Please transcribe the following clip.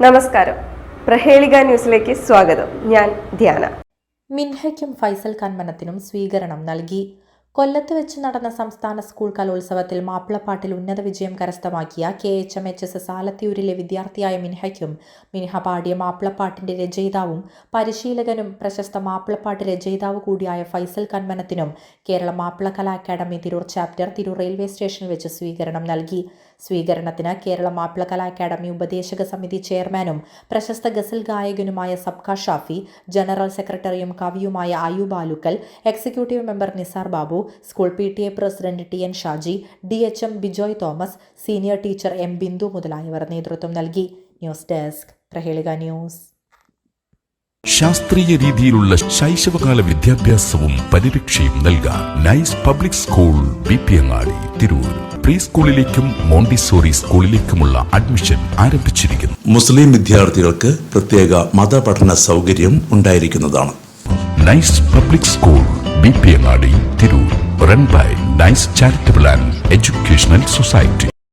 നമസ്കാരം. പ്രഹേളിക ന്യൂസിലേക്ക് സ്വാഗതം. ഞാൻ ധ്യാന. മിൻഹയ്ക്കും ഫൈസൽ ഖാൻ മനത്തിനും സ്വീകരണം നൽകി. കൊല്ലത്ത് വെച്ച് നടന്ന സംസ്ഥാന സ്കൂൾ കലോത്സവത്തിൽ മാപ്പിളപ്പാട്ടിൽ ഉന്നത വിജയം കരസ്ഥമാക്കിയ K H M H S S ആലത്തിയൂരിലെ വിദ്യാർത്ഥിയായ മിൻഹയ്ക്കും മിൻഹ പാടിയ മാപ്പിളപ്പാട്ടിന്റെ രചയിതാവും പരിശീലകനും പ്രശസ്ത മാപ്പിളപ്പാട്ട് രചയിതാവ് കൂടിയായ Faisal കന്മനത്തിനും Kerala Mappila Kala academy Tirur chapter Tirur railway സ്റ്റേഷനിൽ വെച്ച് സ്വീകരണം നൽകി. സ്വീകരണത്തിന് കേരള മാപ്പിള കലാ അക്കാദമി ഉപദേശക സമിതി ചെയർമാനും പ്രശസ്ത ഗസൽ ഗായകനുമായ സബ്ക ഷാഫി ജനറൽ സെക്രട്ടറിയും കവിയുമായ Ayoob Alukkal executive member Nisar Babu school P T A president T N Shaji D H M Bijoy Thomas senior teacher M Bindu മുതലായവർ നേതൃത്വം നൽകി. News desk Prahelika news. ശാസ്ത്രീയ രീതിയിലുള്ള ശൈശവകാല വിദ്യാഭ്യാസവും പരിരക്ഷയും നൽകാൻ nice public school B P Angadi Tirur. Pre സ്കൂളിലേക്കും Montessori സ്കൂളിലേക്കുമുള്ള admission ആരംഭിച്ചിരിക്കുന്നു. മുസ്ലിം വിദ്യാർത്ഥികൾക്ക് പ്രത്യേക മതപഠന സൗകര്യം ഉണ്ടായിരിക്കുന്നതാണ്. Nice public school B P Angadi Tirur. Run by nice charitable and educational society